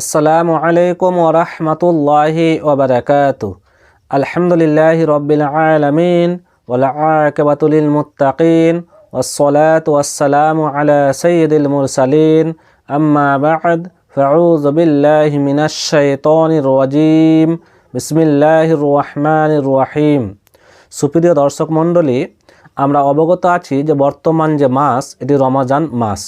আসসালামু আলাইকুম ওরহমতুল্লাহি ওবরাকাত আলহামদুলিল্লাহ রবিল আলমিন ওলাকাবাতুলিল মুতাকিন ওসলাত ওয়াসালাম আলা সঈদুল মুরসালিন। আম্মা বাদ, ফাউযু বিল্লাহি মিনাশ শাইতানির রাজীম। বিসমিল্লাহির রহমানির রহিম। সুপ্রিয় দর্শক মণ্ডলী, আমরা অবগত আছি যে বর্তমান যে মাস, এটি রমজান মাস।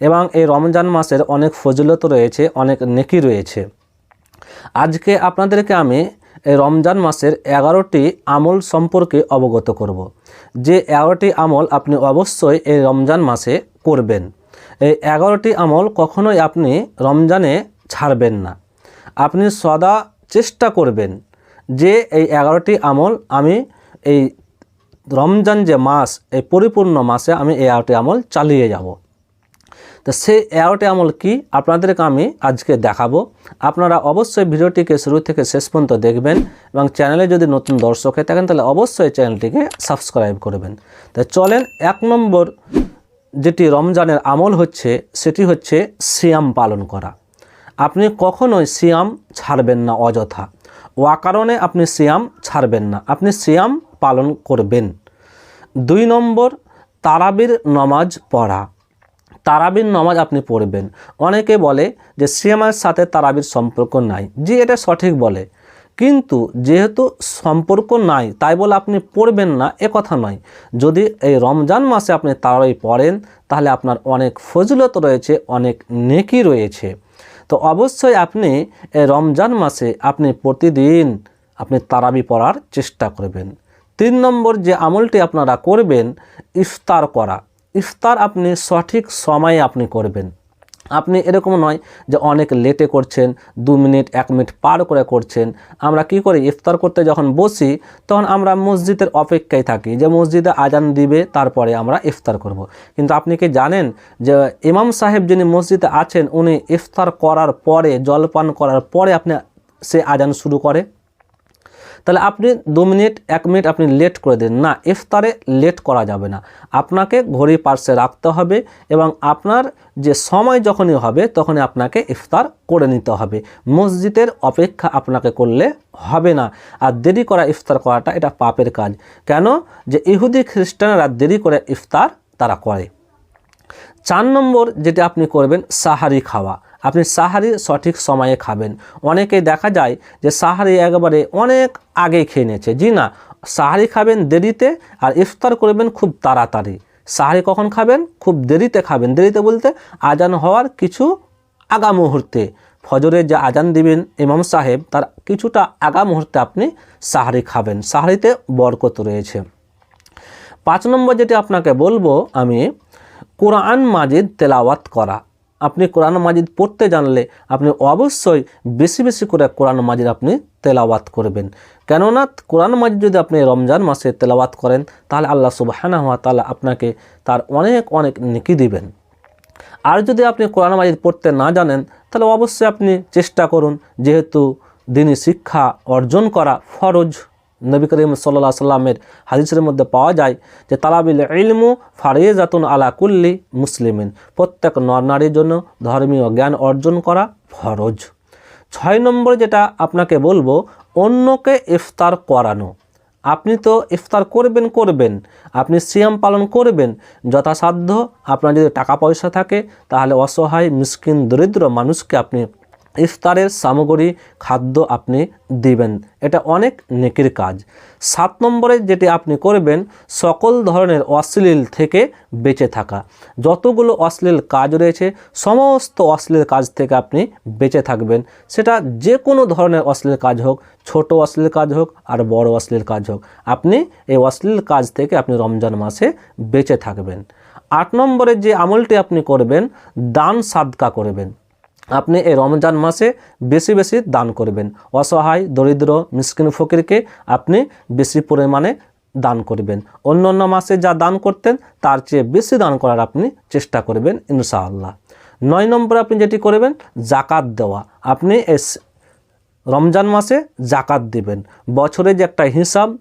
এবং এই রমজান মাসের অনেক ফজিলত রয়েছে, অনেক নেকি রয়েছে। আজকে আপনাদেরকে আমি এই রমজান মাসের এগারোটি আমল সম্পর্কে অবগত করব। যে এগারোটি আমল আপনি অবশ্যই এই রমজান মাসে করবেন। এই এগারোটি আমল কখনোই আপনি রমজানে ছাড়বেন না। আপনি সদা চেষ্টা করবেন যে এই এগারোটি আমল আমি এই রমজান যে মাস, এই পরিপূর্ণ মাসে আমি এই এগারোটি আমল চালিয়ে যাব। তো সেই এগারোটি আমল কি? আপনাদেরকে আমি আজকে দেখাবো। আপনারা অবশ্যই ভিডিওটিকে শুরু থেকে শেষ পর্যন্ত দেখবেন এবং চ্যানেলে যদি নতুন দর্শক হয়ে থাকেন, তাহলে অবশ্যই চ্যানেলটিকে সাবস্ক্রাইব করবেন। তো চলেন এক নম্বর যেটি রমজানের আমল হচ্ছে, সেটি হচ্ছে সিয়াম পালন করা। আপনি কখনোই সিয়াম ছাড়বেন না অযথা। কারণে আপনি সিয়াম ছাড়বেন না। আপনি সিয়াম পালন করবেন। দুই নম্বর, তারাবির নমাজ পড়া। তারাবির নমাজ আপনি পড়বেন। অনেকে বলে যে সিয়ামের সাথে তারাবির সম্পর্ক নাই। জি, এটা সঠিক বলে। কিন্তু যেহেতু সম্পর্ক নাই, তাই বলে আপনি পড়বেন না, এ কথা নয়। যদি এই রমজান মাসে আপনি তারাবি পড়েন, তাহলে আপনার অনেক ফজিলত রয়েছে, অনেক নেকি রয়েছে। তো অবশ্যই আপনি এই রমজান মাসে আপনি প্রতিদিন আপনি তারাবি পড়ার চেষ্টা করবেন। তিন নম্বর যে আমলটি আপনারা করবেন, ইফতার করা। ইফতার আপনি সঠিক সময়ে আপনি করবেন। আপনি এরকম নয় যে অনেক লেটে করছেন, দু মিনিট, এক মিনিট পার করে করছেন। আমরা কি করি? ইফতার করতে যখন বসি, তখন আমরা মসজিদের অপেক্ষায় থাকি যে মসজিদে আজান দিবে, তারপরে আমরা ইফতার করব। কিন্তু আপনি কি জানেন যে ইমাম সাহেব যিনি মসজিদে আছেন, উনি ইফতার করার পরে, জলপান করার পরে আপনি সে আজান শুরু করে? তাহলে আপনি দু মিনিট, এক মিনিট আপনি লেট করে দিন। না, ইফতারে লেট করা যাবে না। আপনাকে ঘড়ি পার্শ্বে রাখতে হবে এবং আপনার যে সময় যখনই হবে, তখনই আপনাকে ইফতার করে নিতে হবে। মসজিদের অপেক্ষা আপনাকে করলে হবে না। আর দেরি করা, ইফতার করাটা এটা পাপের কাজ। কেন? যে ইহুদি খ্রিস্টানরা দেরি করে ইফতার তারা করে। চার নম্বর যেটা আপনি করবেন, সাহারি খাওয়া। আপনি সাহারি সঠিক সময়ে খাবেন। অনেকেই দেখা যায় যে সাহারি একবারে অনেক আগে খেয়ে নিয়েছে। জি না, সাহারি খাবেন দেরিতে আর ইফতার করবেন খুব তাড়াতাড়ি। সাহারি কখন খাবেন? খুব দেরিতে খাবেন। দেরিতে বলতে আজান হওয়ার কিছু আগা মুহূর্তে। ফজরের যে আজান দিবেন ইমাম সাহেব, তার কিছুটা আগা মুহূর্তে আপনি সাহারি খাবেন। সাহারিতে বরকত রয়েছে। পাঁচ নম্বর যেটি আপনাকে বলব আমি, কোরআন মাজিদ তেলাওয়াত করা। আপনি কোরআন মাজিদ পড়তে জানলে আপনি অবশ্যই বেশি বেশি করে কোরআন মাজিদ আপনি তেলাওয়াত করবেন। কেননা কোরআন মাজিদ যদি আপনি রমজান মাসে তেলাওয়াত করেন, তাহলে আল্লাহ সুবাহানা হওয়া তাহলে আপনাকে তার অনেক অনেক নেকি দিবেন। আর যদি আপনি কোরআন মাজিদ পড়তে না জানেন, তাহলে অবশ্যই আপনি চেষ্টা করুন, যেহেতু দিনই শিক্ষা অর্জন করা ফরজ নবী করিম সাল্লা সাল্লামের হাদিসের মধ্যে পাওয়া যায় যে তালাবিল ইলমু ফারিজাতুন আলা কুল্লি মুসলিমিন, প্রত্যেক নর নারীর জন্য ধর্মীয় জ্ঞান অর্জন করা ফরজ। ছয় নম্বর যেটা আপনাকে বলব, অন্যকে ইফতার করানো। আপনি তো ইফতার করবেন করবেন। আপনি সিয়াম পালন করবেন। যথাসাধ্য আপনার যদি টাকা পয়সা থাকে, তাহলে অসহায়, মিসকিন, দরিদ্র মানুষকে আপনি ইফতারের সামগ্রী খাদ্য আপনি দিবেন। এটা অনেক নেকির কাজ। সাত নম্বরে যেটি আপনি করবেন, সকল ধরনের অশ্লীল থেকে বেঁচে থাকা। যতগুলো অশ্লীল কাজ রয়েছে, সমস্ত অশ্লীল কাজ থেকে আপনি বেঁচে থাকবেন। সেটা যে কোনো ধরনের অশ্লীল কাজ হোক, ছোট অশ্লীল কাজ হোক আর বড় অশ্লীল কাজ হোক, আপনি এই অশ্লীল কাজ থেকে আপনি রমজান মাসে বেঁচে থাকবেন। আট নম্বরে যে আমলটি আপনি করবেন, দান সাদকা করবেন। আপনি এই রমজান মাসে বেশি বেশি দান করবেন। অসহায়, দরিদ্র, মিসকিন ফকিরকে আপনি বেশি পরিমাণে দান করবেন। অন্য অন্য মাসে যা দান করতেন, তার চেয়ে বেশি দান করার আপনি চেষ্টা করবেন ইনশাআল্লাহ। নয় নম্বরে আপনি যেটি করবেন, জাকাত দেওয়া। আপনি এস রমজান মাসে জাকাত দিবেন। বছরে যে একটা হিসাব,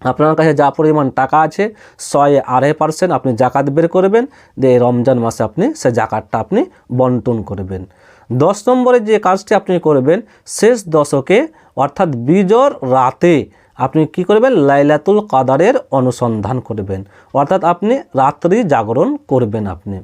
আপনার কাছে যা পরিমাণ টাকা আছে, ছয় আড়াই পার্সেন্ট আপনি জাকাত বের করবেন। দিয়ে রমজান মাসে আপনি সে জাকাতটা আপনি বন্টন করবেন। দশ নম্বরে যে কাজটি আপনি করবেন, শেষ দশকে, অর্থাৎ বিজর রাতে আপনি কি করবেন? লাইলাতুল কাদারের অনুসন্ধান করবেন। অর্থাৎ আপনি রাত্রি জাগরণ করবেন আপনি।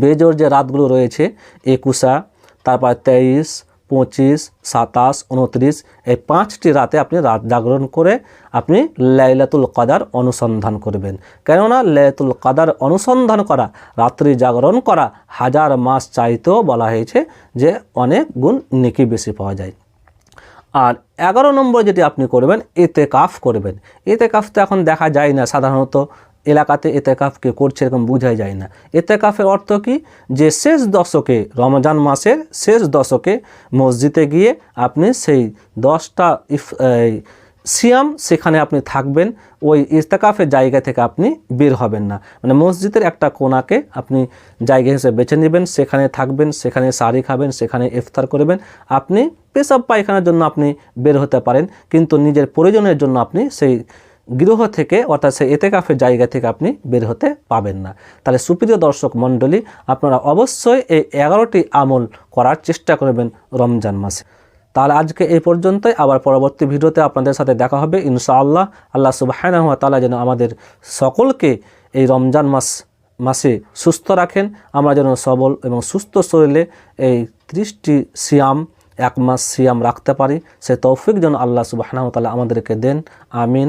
বেজর যে রাতগুলো রয়েছে, একুশা, তারপর তেইশ পঁচিশ, সাতাশ, উনত্রিশ, এই পাঁচটি রাতে আপনি রাত জাগরণ করে আপনি লাইলাতুল কাদার অনুসন্ধান করবেন। কেননা লাইলাতুল কাদার অনুসন্ধান করা, রাত্রি জাগরণ করা হাজার মাস চাইতেও বলা হয়েছে যে অনেক গুণ নেকি বেশি পাওয়া যায়। আর এগারো নম্বর যেটি আপনি করবেন এতে কাফ করবেন। এতে কাফ তো এখন দেখা যায় না সাধারণত। এলাকাতে এতে কাফকে করছে এরকম বোঝাই যায় না। এতেকাফের অর্থ কি? যে শেষ দশকে, রমজান মাসের শেষ দশকে মসজিদে গিয়ে আপনি সেই দশটা ইফ সিয়াম সেখানে আপনি থাকবেন, ওই ইস্তেকাফের জায়গা থেকে আপনি বের হবেন না। মানে মসজিদের একটা কোনাকে আপনি জায়গা হিসেবে বেছে নেবেন, সেখানে থাকবেন, সেখানে শাড়ি খাবেন, সেখানে ইফতার করবেন। আপনি পেশাব পায়খানার জন্য আপনি বের হতে পারেন, কিন্তু নিজের প্রয়োজনের জন্য আপনি সেই গৃহ থেকে, অর্থাৎ সেই এতেকাফের জায়গা থেকে আপনি বের হতে পাবেন না। তাহলে সুপ্রিয় দর্শক মণ্ডলী, আপনারা অবশ্যই এই এগারোটি আমল করার চেষ্টা করবেন রমজান মাসে। তাহলে আজকে এই পর্যন্তই। আবার পরবর্তী ভিডিওতে আপনাদের সাথে দেখা হবে, ইনশাআল্লাহ। আল্লাহ সুবাহানা তালা যেন আমাদের সকলকে এই রমজান মাস, মাসে সুস্থ রাখেন। আমরা যেন সবল এবং সুস্থ শরীরে এই ত্রিশটি সিয়াম, এক মাস সিয়াম রাখতে পারি। সে তৌফিক যেন আল্লাহ সুবাহানা তালা আমাদেরকে দেন। আমিন।